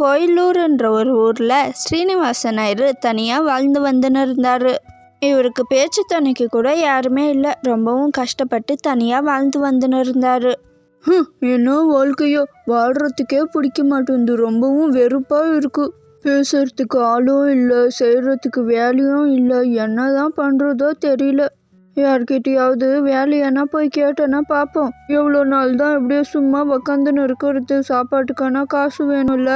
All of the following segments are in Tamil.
கோயிலூர்ன்ற ஒரு ஊரில் ஸ்ரீனிவாசன் ஐயர் தனியாக வாழ்ந்து வந்துன்னு இருந்தார் இவருக்கு பேச்சு துணைக்கு கூட யாருமே இல்லை. ரொம்பவும் கஷ்டப்பட்டு தனியாக வாழ்ந்து வந்துன்னு இருந்தார் என்ன வாழ்க்கையோ? வாழ்கிறதுக்கே பிடிக்க மாட்டேங்குது. ரொம்பவும் வெறுப்பாக இருக்குது பேசுறதுக்கு ஆளும் இல்லை. செய்கிறதுக்கு வேலையும் இல்லை. என்ன தான் பண்ணுறதோ தெரியல. யார்கிட்டயாவது வேலையானா போய் கேட்டேன்னா பார்ப்போம் எவ்வளோ நாள் தான் இப்படியே சும்மா உக்காந்துன்னு இருக்கிறது? சாப்பாட்டுக்கான காசு வேணும்ல?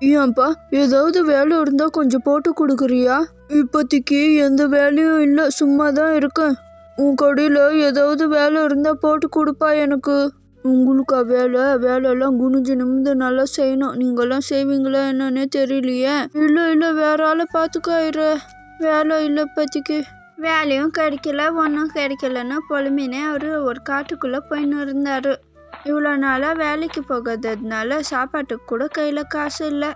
ஏன்பா ஏதாவது வேலை இருந்தால் கொஞ்சம் போட்டு கொடுக்குறியா? இப்போதைக்கு எந்த வேலையும் இல்லை சும்மா தான் இருக்கேன். உன் கடையில் ஏதாவது வேலை இருந்தால் போட்டு கொடுப்பா எனக்கு. உங்களுக்கா வேலை? வேலையெல்லாம் குனிஞ்சு நிமிந்து நல்லா செய்யணும். நீங்களாம் செய்வீங்களா என்னன்னே தெரியலையே. இல்லை இல்லை வேற ஆளை பார்த்துக்காயிரு வேலை இல்லை இப்போதைக்கு. வேலையும் கிடைக்கல ஒன்றும் கிடைக்கலன்னு பொறுமைனே அவர் ஒரு காட்டுக்குள்ளே போயின்னு இருந்தார். இவ்வளோ நாளாக வேலைக்கு போகாததுனால சாப்பாட்டுக்கு கூட கையில் காசு இல்லை.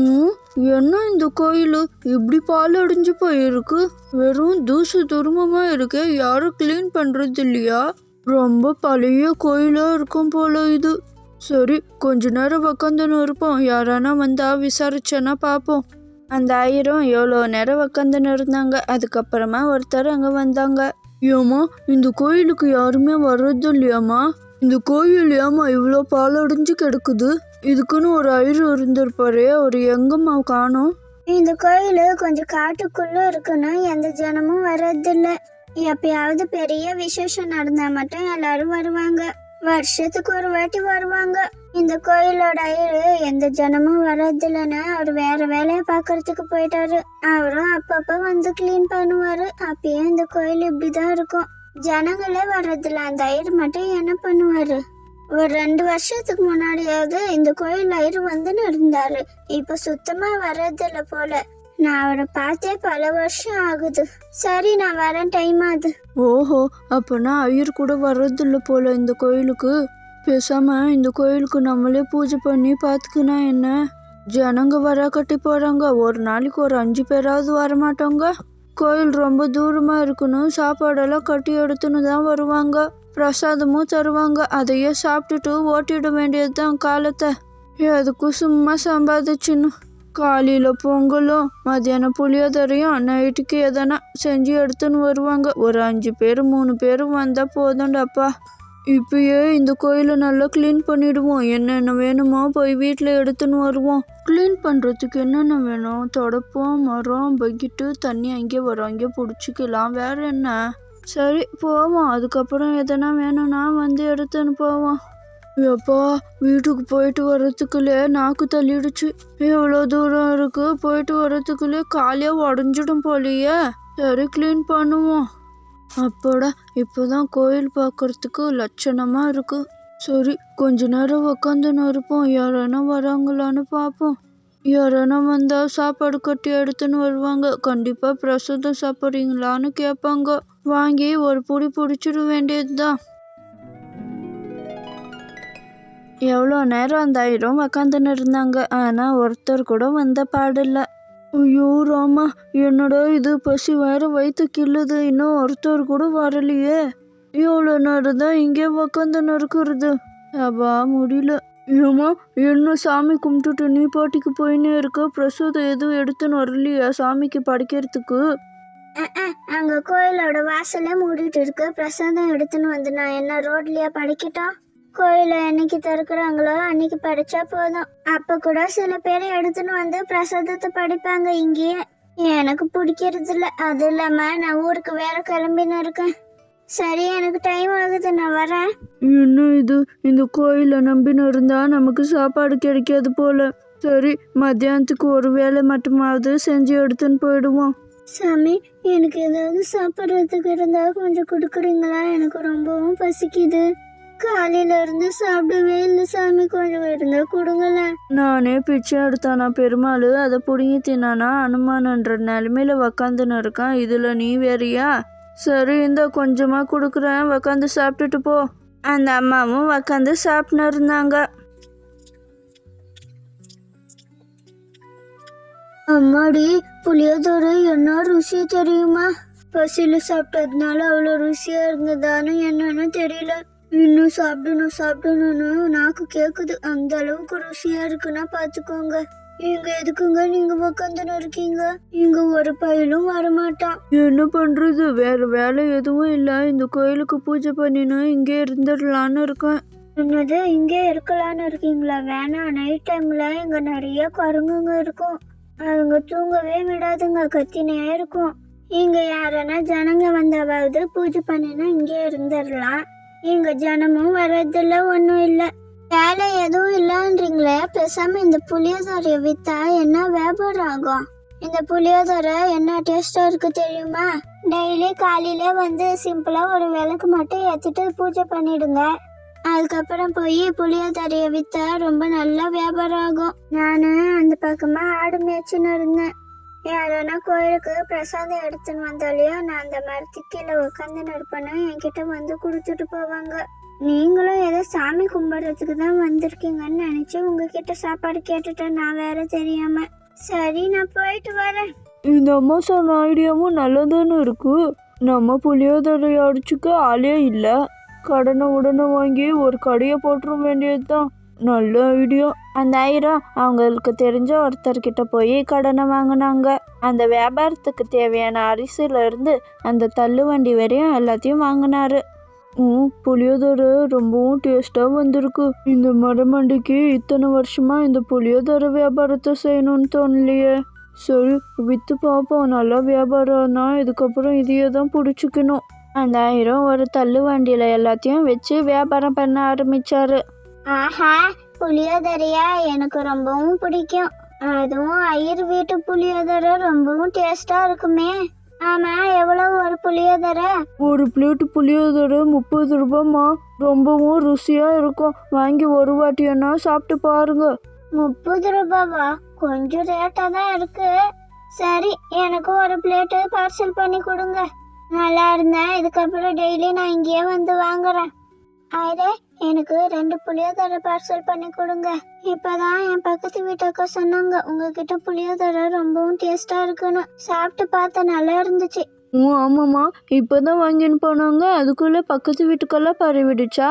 ம் என்ன இந்த கோயில்? இப்படி பால் அடைஞ்சு போயிருக்கு. வெறும் தூசு துருமமாக இருக்கு யாரும் க்ளீன் பண்ணுறது இல்லையா? ரொம்ப பழைய கோயிலாக இருக்கும் போல இது. சரி கொஞ்ச நேரம் உக்காந்துன்னு இருப்போம். யாரானா வந்தால் விசாரிச்சேன்னா பார்ப்போம் அந்த ஆயிரம் எவ்வளோ நேரம் உக்காந்துன்னு இருந்தாங்க. அதுக்கப்புறமா ஒருத்தர் அங்கே வந்தாங்க. ஏம்மா இந்த கோயிலுக்கு யாருமே வர்றது இல்லையாம்மா இந்த கோயில் ஏம்மா இவ்வளோ பாலடைஞ்சு கிடக்குது? இதுக்குன்னு ஒரு ஐரு இருந்திருப்பாரு ஒரு எங்கம்மா காணும்? இந்த கோயில் கொஞ்சம் காட்டுக்குள்ள இருக்குன்னு எந்த ஜனமும் வர்றதில்ல. எப்பயாவது பெரிய விசேஷம் நடந்தா மட்டும் எல்லாரும் வருவாங்க. வருஷத்துக்கு ஒரு வாட்டி வருவாங்க. இந்த கோயிலோட ஐயரு எந்த ஜனமும் வர்றதில்லைன்னு அவர் வேற வேலையை பார்க்கறதுக்கு போயிட்டாரு. அவரும் அப்பப்ப வந்து க்ளீன் பண்ணுவாரு. அப்பயும் இந்த கோயில் இப்படிதான் இருக்கும். ஜனங்களே வர்றதில்ல. அந்த ஐயர் மட்டும் என்ன பண்ணுவாரு? ஒரு ரெண்டு வருஷத்துக்கு முன்னாடியாவது இந்த கோயில் ஐயர் வந்துன்னு இருந்தாரு. இப்ப சுத்தமா வர்றதில்ல போல. நான் அவரை பார்த்தே பல வருஷம் ஆகுது. சரி நான் வரேன் டைம் ஆகுது. ஓஹோ அப்போனா ஐயர் கூட வர்றதில்ல போல இந்த கோயிலுக்கு. பேசாம இந்த கோயிலுக்கு நம்மளே பூஜை பண்ணி பார்த்துக்கினா என்ன? ஜனங்க வர கட்டி போறாங்க. ஒரு நாளைக்கு ஒரு அஞ்சு பேராவது வரமாட்டோங்க. கோயில் ரொம்ப தூரமா இருக்கணும் சாப்பாடெல்லாம் கட்டி எடுத்துன்னு தான் வருவாங்க. பிரசாதமும் தருவாங்க. அதையே சாப்பிட்டுட்டு ஓட்டிட வேண்டியது தான் காலத்தை எதுக்கும் சும்மா சம்பாதிச்சின்னு. காலையில் பொங்கலும் மதியானம் புளியோதரையும் நைட்டுக்கு எதனா செஞ்சு எடுத்துன்னு வருவாங்க. ஒரு அஞ்சு பேர் மூணு பேர் வந்தால் போதும்டாப்பா. இப்பயே இந்த கோயிலை நல்லா க்ளீன் பண்ணிடுவோம். என்னென்ன வேணுமோ போய் வீட்டில் எடுத்துன்னு வருவோம். க்ளீன் பண்ணுறதுக்கு என்னென்ன வேணும்? தொடப்பம் மரம் பக்கெட்டு தண்ணி அங்கே வரும் அங்கே பிடிச்சிக்கலாம். வேறு என்ன? சரி போவோம். அதுக்கப்புறம் எதனா வேணும்னா வந்து எடுத்துன்னு போவோம். எப்பா வீட்டுக்கு போயிட்டு வர்றதுக்குள்ளே நாக்கு தள்ளிடுச்சு. எவ்வளோ தூரம் இருக்கு போயிட்டு வர்றதுக்குள்ளே காலையாக உடஞ்சிடும் போலியே. சரி க்ளீன் பண்ணுவோம். அப்போடா இப்போதான் கோயில் பார்க்கறதுக்கு லட்சணமாக இருக்கு. சரி கொஞ்ச நேரம் உக்காந்துன்னு இருப்போம் யாரானா வராங்களான்னு பார்ப்போம். யாரானா வந்தால் சாப்பாடு கட்டி எடுத்துன்னு வருவாங்க. கண்டிப்பாக பிரசாதம் சாப்பிட்றீங்களான்னு கேட்பாங்க. வாங்கி ஒரு புடி பிடிச்சிட வேண்டியதுதான். எவ்வளோ நேரம் அந்த ஐயரும் உக்காந்துன்னு இருந்தாங்க. ஆனால் ஒருத்தர் கூட வந்த பாடில்லை. ஐயோ ராமா என்னடா இது? பசி வேற வயிற்று கிள்ளுது. இன்னும் ஒருத்தர் கூட வரலையே. எவ்வளோ நேரம் தான் இங்கே உக்காந்துன்னு இருக்கிறது. அப்பா முடியல. ஏம்மா என்ன சாமி கும்பிட்டுட்டு நீ பாட்டிக்கு போயின்னே இருக்க? பிரசூதம் எதுவும் எடுத்துன்னு வரலையா சாமிக்கு படைக்கிறதுக்கு? அஹ், அங்க கோயிலோட வாசலே மூடிட்டு இருக்கு. பிரசாதம் எடுத்துன்னு வந்து நான் என்ன ரோட்லயா படிக்கட்டும் கோயில என்னைக்கு திறக்கிறாங்களோ அன்னைக்கு படிச்சா போதும். அப்ப கூட சில பேர் எடுத்துன்னு வந்து பிரசாதத்தை படிப்பாங்க இங்கேயே. எனக்கு பிடிக்கிறது இல்ல அது இல்லாம நான் ஊருக்கு வேற கிளம்பின்னு இருக்கேன். சரி எனக்கு டைம் ஆகுது. நான் வரேன். என்ன இது? இந்த கோயிலை நம்பின்னு இருந்தா நமக்கு சாப்பாடு கிடைக்காது போல. சரி மத்தியானத்துக்கு ஒரு வேளை மட்டுமாவது செஞ்சு எடுத்துன்னு போயிடுவோம். சாமி எனக்கு ஏதாவது சாப்பிட்றதுக்கு இருந்தா கொஞ்சம் கொடுக்குறீங்களா? எனக்கு ரொம்பவும் பசிக்குது. காலையில இருந்து சாப்பிடவே இல்லை சாமி கொஞ்சம் இருந்தா கொடுங்களேன். நானே பிச்சை எடுத்தானா பெருமாள் அதை பிடுங்கி தின்னானா அனுமானன்ற நிலமையில உக்காந்துன்னு இருக்கான். இதுல நீ வேறியா? சரி இந்த கொஞ்சமா கொடுக்குறேன். உக்காந்து சாப்பிட்டுட்டு போ. அந்த அம்மாவும் உக்காந்து சாப்பிட்னு இருந்தாங்க. அம்மாடி புளியோதரை என்ன ருசி தெரியுமா? பசியில சாப்பிட்டதுனால அவ்வளோ ருசியா இருந்ததான்னு என்னன்னு தெரியல. இன்னும் சாப்பிடணும் சாப்பிடணும்னு நாக்கு கேக்குது. அந்த அளவுக்கு ருசியா இருக்குன்னா பாத்துக்கோங்க. இங்க எதுக்குங்க நீங்க உக்காந்துன்னு இருக்கீங்க? இங்க ஒரு பயிலும் வரமாட்டான். என்ன பண்றது? வேற வேலை எதுவும் இல்லை. இந்த கோயிலுக்கு பூஜை பண்ணினா இங்கே இருந்துடலான்னு இருக்கேன். என்னது? இங்கே இருக்கலாம்னு இருக்கீங்களா? வேணாம். நைட் டைம்ல இங்க நிறைய குரங்குங்க இருக்கும். அதுங்க தூங்கவே விடாதுங்க. கத்தினே இருக்கும். இங்க யாரனா ஜனங்க வந்தாவது பூஜை பண்ணினா இங்கே இருந்துடலாம். எங்க ஜனமும் வர்றதுல ஒன்றும் இல்லை. வேலை எதுவும் இல்லைன்றீங்களே பேசாம இந்த புளியோதரையை வித்தா என்ன வியாபாரம் ஆகும்? இந்த புளியோதரை என்ன டேஸ்டா இருக்கு தெரியுமா? டெய்லி காலையில வந்து சிம்பிளா ஒரு விளக்கு மட்டும் ஏத்திட்டு பூஜை பண்ணிடுங்க. அதுக்கப்புறம் போய் புளியோதரையை வித்தா ரொம்ப நல்லா வியாபாரம் ஆகும். நானு அந்த பக்கமா ஆடு மேய்ச்சின்னு இருந்தேன். யாரனா கோயிலுக்கு பிரசாதம் எடுத்துன்னு வந்தாலையோ நான் அந்த மரத்துக்கு கீழே உட்காந்து இருப்பேன்னு என்கிட்ட வந்து கொடுத்துட்டு போவாங்க. நீங்களும் ஏதோ சாமி கும்பிட்றதுக்கு தான் வந்திருக்கீங்கன்னு நினச்சி உங்ககிட்ட சாப்பாடு கேட்டுட்டேன் நான் வேற தெரியாம. சரி நான் போயிட்டு வரேன். இந்த அம்மா சொன்ன ஐடியாவும் நல்லதானு இருக்கு. நம்ம புளியோதரை அடிச்சுக்க ஆளே இல்லை. கடனை உடனே வாங்கி ஒரு கடையை போட்டுற வேண்டியது தான் நல்ல ஐடியா அந்த ஆயிரம் அவங்களுக்கு தெரிஞ்ச ஒருத்தர்கிட்ட போய் கடனை வாங்கினாங்க. அந்த வியாபாரத்துக்கு தேவையான அரிசியிலேருந்து அந்த தள்ளுவண்டி வரையும் எல்லாத்தையும் வாங்கினாரு. புளியோதரை ரொம்பவும் டேஸ்ட்டாக வந்திருக்கு. இந்த மரமண்டிக்கு இத்தனை வருஷமா இந்த புளியோதரை வியாபாரத்தை செய்யணும்னு தோணலையே. சரி விற்று பார்ப்போம். நல்லா வியாபாரம்னா இதுக்கப்புறம் இதையே தான் பிடிச்சிக்கணும். அந்த ஆயிரம் ஒரு தள்ளு வண்டியில் எல்லாத்தையும் வச்சு வியாபாரம் பண்ண ஆரம்பிச்சாரு. ஆஹா புளியோதரையா? எனக்கு ரொம்பவும் பிடிக்கும். அதுவும் ஐயர் வீட்டு புளியோதரை ரொம்பவும் டேஸ்டா இருக்குமே. ஆமா எவ்வளவு ஒரு புளியோதரை? ஒரு பிளேட்டு புளியோதரை முப்பது ரூபாய்மா ரொம்பவும் ருசியாக இருக்கும். வாங்கி ஒரு வாட்டியன்னா சாப்பிட்டு பாருங்க. முப்பது ரூபாவா? கொஞ்சம் ரேட்டா தான் இருக்கு. சரி எனக்கு ஒரு பிளேட்டு பார்சல் பண்ணி கொடுங்க. நல்லா இருந்தா இதுக்கப்புறம் டெய்லி நான் இங்கேயே வந்து வாங்குறேன். ஆயிரே எனக்கு ரெண்டு புளியோதரை பார்சல் பண்ணி கொடுங்க. இப்பதான் என் பக்கத்து வீட்டுக்கு சொன்னாங்க உங்ககிட்ட புளியோதரை ரொம்பவும் டேஸ்டா இருக்குன்னு. சாப்பிட்டு பார்த்த நல்லா இருந்துச்சு. ஓ ஆமாம்மா. இப்போ தான் வாங்கின்னு போனாங்க. அதுக்குள்ளே பக்கத்து வீட்டுக்கெல்லாம் பரவிடுச்சா?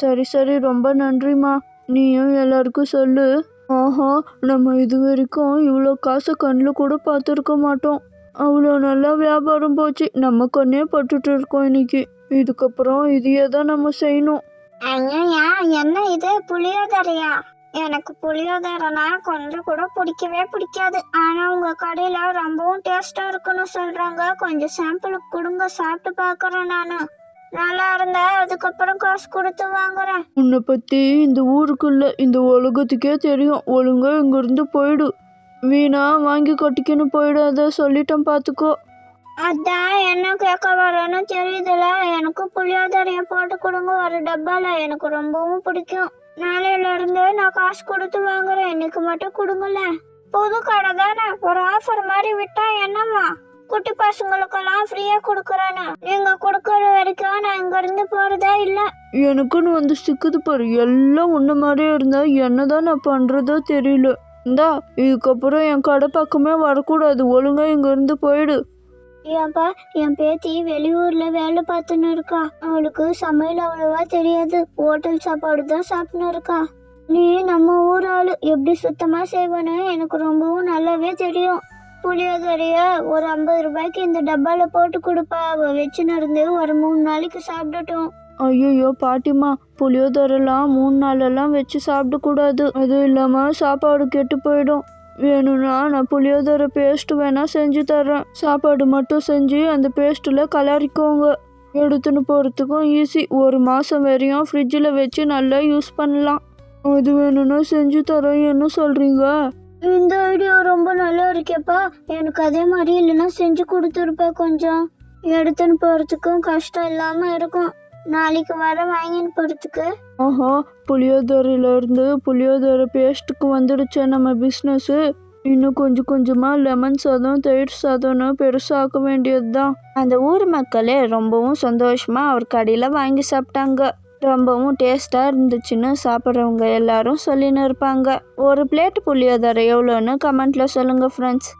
சரி சரி. ரொம்ப நன்றிம்மா. நீயும் எல்லாருக்கும் சொல்லு. ஆஹா நம்ம இது வரைக்கும் இவ்வளோ காசு கண்ணில் கூட பார்த்துருக்க மாட்டோம். அவ்வளோ நல்லா வியாபாரம் போச்சு. நம்ம கண்ணே பட்டுட்டு இருக்கோம் இன்னைக்கு. இதுக்கப்புறம் இதையே தான் நம்ம செய்யணும். ஐயா என்ன இது? புளியோதரையா? எனக்கு புளியோதரைனா கொஞ்சம் கூட பிடிக்கவே பிடிக்காது. ஆனா உங்க கடையில ரொம்பவும் டேஸ்டா இருக்குன்னு சொல்றாங்க. கொஞ்சம் சாம்பிளுக்கு கொடுங்க சாப்பிட்டு பாக்குறேன் நானு. நல்லா இருந்தா அதுக்கப்புறம் காசு கொடுத்து வாங்குறேன். உன்னை பற்றி இந்த ஊருக்குள்ள இந்த உலகத்துக்கே தெரியும். ஒழுங்கா இங்கேருந்து போயிடு. வீணா வாங்கி கட்டிக்கின்னு போயிடாத. சொல்லிட்டேன் பார்த்துக்கோ. அதான் என்ன கேட்க வரேன்னு தெரியுதுல. எனக்கு புளியோதரைய போட்டு கொடுங்க. ஒரு டப்பால எனக்கு ரொம்பவும் பிடிக்கும். நாளையில இருந்து நான் காசு கொடுத்து வாங்குறேன். இன்னைக்கு மட்டும் கொடுங்கல. புது கடை தானே. ஒரு ஆஃபர் மாதிரி விட்டா என்னம்மா? குட்டி பசங்களுக்கெல்லாம் ஃப்ரீயா கொடுக்குறேன்னு. நீங்க கொடுக்கற வரைக்கும் நான் இங்க இருந்து போறதா இல்ல. எனக்குன்னு வந்து சிக்குது பாரு. எல்லாம் உன்ன மாதிரியே இருந்தா என்னதான் நான் பண்றதோ தெரியல. இந்தா இதுக்கப்புறம் என் கடை பக்கமே வரக்கூடாது. ஒழுங்கா இங்க இருந்து போயிடு. ஏன்பா என் பேத்தி வெளியூர்ல வேலை பார்த்துன்னு இருக்கா. அவளுக்கு சமையல் அவ்வளவா தெரியாது. ஹோட்டல் சாப்பாடு தான் சாப்பிட்டுன்னு இருக்கா. நீ நம்ம ஊர் ஆளு. எப்படி சுத்தமா செய்வனு எனக்கு ரொம்பவும் நல்லாவே தெரியும். புளியோதரைய ஒரு ஐம்பது ரூபாய்க்கு இந்த டப்பால போட்டு கொடுப்பா. அவ வச்சுன்னு இருந்து ஒரு மூணு நாளைக்கு சாப்பிடட்டும். ஐயோ பாட்டிமா புளியோதரெல்லாம் மூணு நாளெல்லாம் வச்சு சாப்பிடக்கூடாது. அதுவும் இல்லாமல் சாப்பாடு கெட்டு போயிடும். வேணும்னா நான் புளியோதரை பேஸ்ட் வேணால் செஞ்சு தர்றேன். சாப்பாடு மட்டும் செஞ்சு அந்த பேஸ்ட்டில் கலரிக்கோங்க. எடுத்துன்னு போகிறதுக்கும் ஈஸி ஒரு மாதம் வரையும் ஃப்ரிட்ஜில் வச்சு நல்லா யூஸ் பண்ணலாம். அது வேணும்னா செஞ்சு தரேன் என்ன சொல்கிறீங்க இந்த ஐடியா ரொம்ப நல்லா இருக்கேப்பா. எனக்கு அதே மாதிரி இல்லைன்னா செஞ்சு கொடுத்துருப்பா கொஞ்சம். எடுத்துன்னு போகிறதுக்கும் கஷ்டம் இல்லாமல் இருக்கும். நாளைக்கு வர வாங்கின்னு போறதுக்கு ஆஹா புளியோதரையிலேருந்து புளியோதரை பேஸ்ட்டுக்கு வந்துடுச்சே நம்ம பிஸ்னஸ்ஸு இன்னும் கொஞ்சம் கொஞ்சமாக லெமன் சாதம் தயிர் சாதம்னு பெருசாக்க வேண்டியது தான் அந்த ஊர் மக்களே ரொம்பவும் சந்தோஷமா அவர் கடையில் வாங்கி சாப்பிட்டாங்க. ரொம்பவும் டேஸ்ட்டாக இருந்துச்சுன்னு சாப்பிட்றவங்க எல்லாரும் சொல்லின்னு இருப்பாங்க. ஒரு பிளேட் புளியோதரை எவ்வளோன்னு கமெண்ட்ல சொல்லுங்க ஃப்ரெண்ட்ஸ்